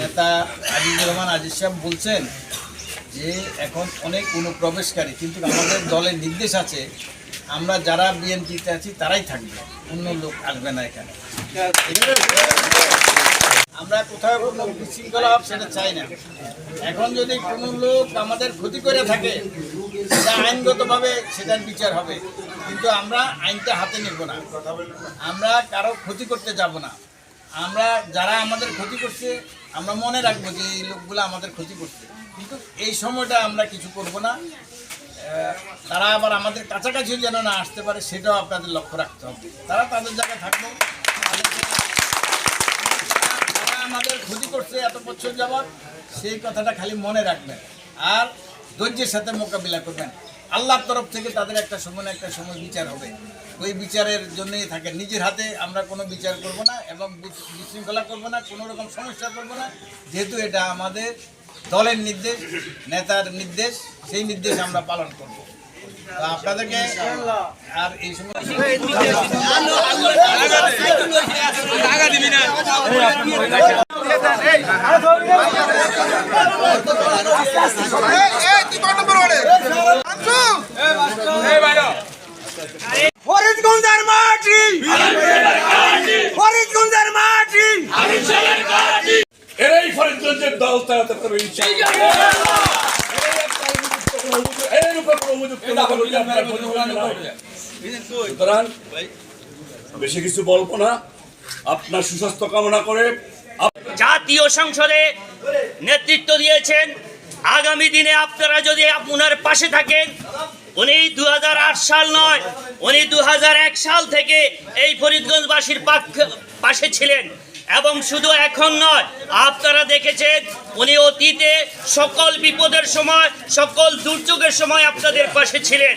নেতা আজিজুর রহমান আজিজ সাহেব বলছেন যে এখন অনেক অনুপ্রবেশকারী, কিন্তু আমাদের দলের নির্দেশ আছে, আমরা যারা বিএনপিতে আছি তারাই থাকবে, অন্য লোক আসবে না এখানে। আমরা কোথাও কোনো বিশৃঙ্খলা সেটা চাই না। এখন যদি কোনো লোক আমাদের ক্ষতি করে থাকে, সেটা আইনগতভাবে সেটার বিচার হবে, কিন্তু আমরা আইনটা হাতে নেব না। আমরা কারও ক্ষতি করতে যাব না। আমরা যারা আমাদের ক্ষতি করছে, আমরা মনে রাখব যে এই লোকগুলো আমাদের ক্ষতি করছে। কিন্তু এই সময়টা আমরা কিছু করব না। তারা আবার আমাদের কাছাকাছি যেন না আসতে পারে, সেটাও আপনাদের লক্ষ্য রাখতে হবে। তারা তাদের জায়গায় থাকবে আমাদের ক্ষতি করছে এত বছর যাবৎ, সেই কথাটা খালি মনে রাখবেন। আর ধৈর্যের সাথে মোকাবিলা করবেন। আল্লাহর তরফ থেকে তাদের একটা সময় না একটা সময় বিচার হবে। ওই বিচারের জন্যই থাকে। নিজের হাতে আমরা কোনো বিচার করব না এবং বিশৃঙ্খলা করব না, কোনো রকম সমস্যা করব না। যেহেতু এটা আমাদের দলের নির্দেশ, নেতার নির্দেশ, সেই নির্দেশ আমরা পালন করব। আপনাদেরকে আর এই সময় ফরিদগঞ্জের মাটি। ফরিদগঞ্জের মাটি। এরাই ফরিদগঞ্জের দল পারবে। সুতরাং বেশি কিছু বলব না। আপনার সুস্বাস্থ্য কামনা করে জাতীয় সংসদে নেতৃত্ব দিয়েছেন। আগামী দিনে আপনারা যদি আপনার পাশে থাকেন উনি দু হাজার আট সাল নয়, উনি দু হাজার এক সাল থেকে এই ফরিদগঞ্জবাসীর পাক্ষ- পাশে ছিলেন। এবং শুধু এখন নয়, আপনারা দেখেছেন উনি অতীতে সকল বিপদের সময়, সকল দুর্যোগের সময় আপনাদের পাশে ছিলেন।